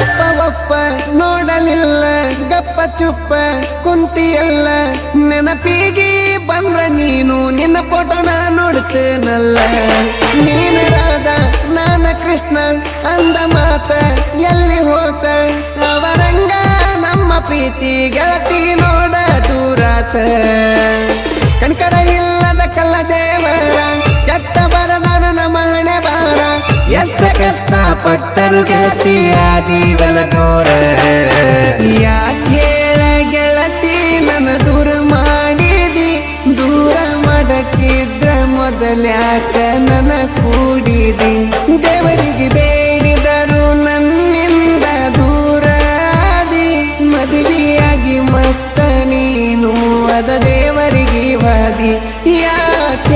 ಒಪ್ಪ, ನೋಡಲಿಲ್ಲ, ಗಪ್ಪ ಚುಪ್ಪ ಕುಂತಿಯಲ್ಲ ನೆನಪಿಗೆ ಬಂದ್ರ ನೀನು, ನಿನ್ನ ಫೋಟೋನ ನೋಡ್ತೇನಲ್ಲ. ನೀನು ರಾಧ ನಾನ ಕೃಷ್ಣ ಅಂದ ಮಾತ ಎಲ್ಲಿ ಹೋತ? ಅವರಂಗ ನಮ್ಮ ಪ್ರೀತಿ ಗೆಳತಿ ನೋಡ ದೂರಾತ. ಕಣ್ಕರ ರಸ್ತಾ ಭಕ್ತರು ಗೆಳತಿಯಾದಿ ಬಲ ದೂರ ಯಾಕೆ ಗೆಳತಿ, ನನ್ನ ದೂರ ಮಾಡಿದಿ? ದೂರ ಮಡಕಿದ್ರೆ ಮೊದಲ್ಯಾಕ ನನ್ನ ಕೂಡಿದಿ. ದೇವರಿಗೆ ಬೇಡಿದರು ನನ್ನಿಂದ ದೂರಾದಿ ಮದುವೆಯಾಗಿ ಮತ್ತ ನೀನು ಅದ ದೇವರಿಗೆ ವಾದಿ. ಯಾಕೆ